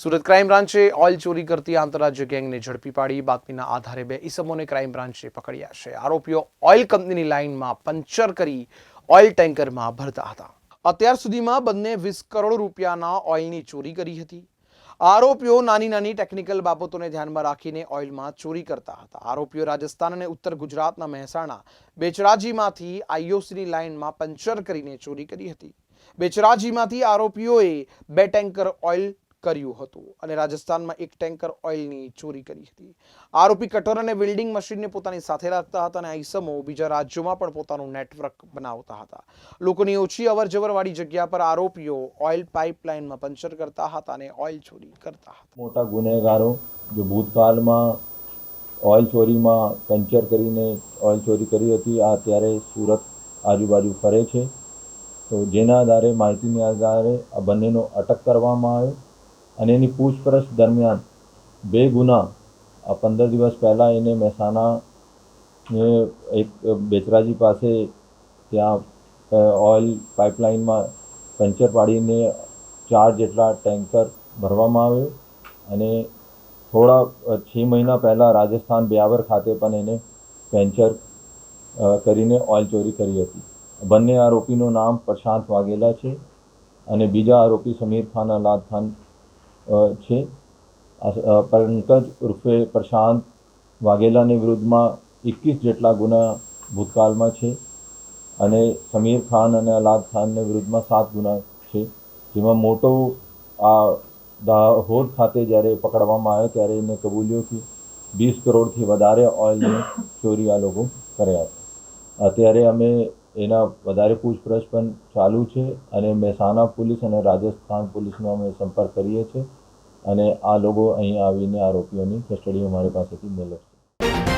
Surat crime બ્રાન્ચે oil ચોરી કરતી આંતરરાજ્ય ગેંગને ઝડપી પાડી. બાતમીના આધારે બે ઈસમોને ક્રાઇમ બ્રાન્ચે પકડ્યા છે. આરોપીઓ ઓઇલ કંપનીની લાઇનમાં પંચર કરી ઓઇલ ટેન્કરમાં ભરતા હતા. અત્યાર સુધીમાં બંને વીસ કરોડ રૂપિયાના ઓઇલની ચોરી કરી હતી. આરોપીઓ નાની નાની ટેકનિકલ બાબતોને ધ્યાનમાં રાખીને ઓઇલમાં ચોરી કરતા હતા. આરોપીઓ રાજસ્થાન અને ઉત્તર ગુજરાતના મહેસાણા, બેચરાજીમાંથી આઈઓસીની લાઇનમાં પંચર કરીને ચોરી કરી હતી. બેચરાજીમાંથી આરોપીઓએ બે ટેન્કર ઓઇલ કર્યું હતું અને રાજસ્થાનમાં એક ટેન્કર ઓઇલની ચોરી કરી હતી. આરોપી કટર અને વેલ્ડિંગ મશીનને પોતાની સાથે રાખતા હતા અને આઈસમો બીજા રાજ્યોમાં પણ પોતાનું નેટવર્ક બનાવતા હતા. લોકોની ઓછી અવરજવરવાળી જગ્યા પર આરોપીઓ ઓઇલ પાઇપલાઇનમાં પંચર કરતા હતા અને ઓઇલ ચોરી કરતા હતા. મોટા ગુનેગારો જો ભૂતકાળમાં ઓઇલ ચોરીમાં પંચર કરીને ઓઇલ ચોરી કરી હતી, આ અત્યારે સુરત આજુબાજુ ફરે છે. તો જેના આધારે, માહિતીના આધારે આ બંનેનો અટક કરવામાં આવ્યો. અને એની પૂછપરછ દરમિયાન બે ગુના, આ પંદર દિવસ પહેલાં એને મહેસાણા એક બેચરાજી પાસે ત્યાં ઓઇલ પાઇપલાઇનમાં પંચર પાડીને ચાર જેટલા ટેન્કર ભરવામાં આવ્યો અને થોડા છ મહિના પહેલાં રાજસ્થાન બ્યાવર ખાતે પણ એને પેન્ચર કરીને ઓઇલ ચોરી કરી હતી. બંને આરોપીનું નામ પ્રશાંત વાઘેલા છે અને બીજા આરોપી સમીર ખાન, અલાદ ખાન છે. પંકજ ઉર્ફે પ્રશાંત વાઘેલાની વિરુદ્ધમાં એકવીસ જેટલા ગુના ભૂતકાળમાં છે અને સમીર ખાન અને અલાદ ખાનને વિરુદ્ધમાં સાત ગુના છે. જેમાં મોટો આ દાહોદ ખાતે જ્યારે પકડવામાં આવ્યો ત્યારે એને કબૂલ્યો કે વીસ કરોડથી વધારે ઓઇલની ચોરી આ લોકો કર્યા હતા. અત્યારે અમે એના વધારે પૂછપરછ પણ ચાલુ છે અને મહેસાણા પોલીસ અને રાજસ્થાન પોલીસનો અમે સંપર્ક કરીએ છીએ અને આ લોકો અહીં આવીને આરોપીઓની કસ્ટડી અમારી પાસેથી મેળવશે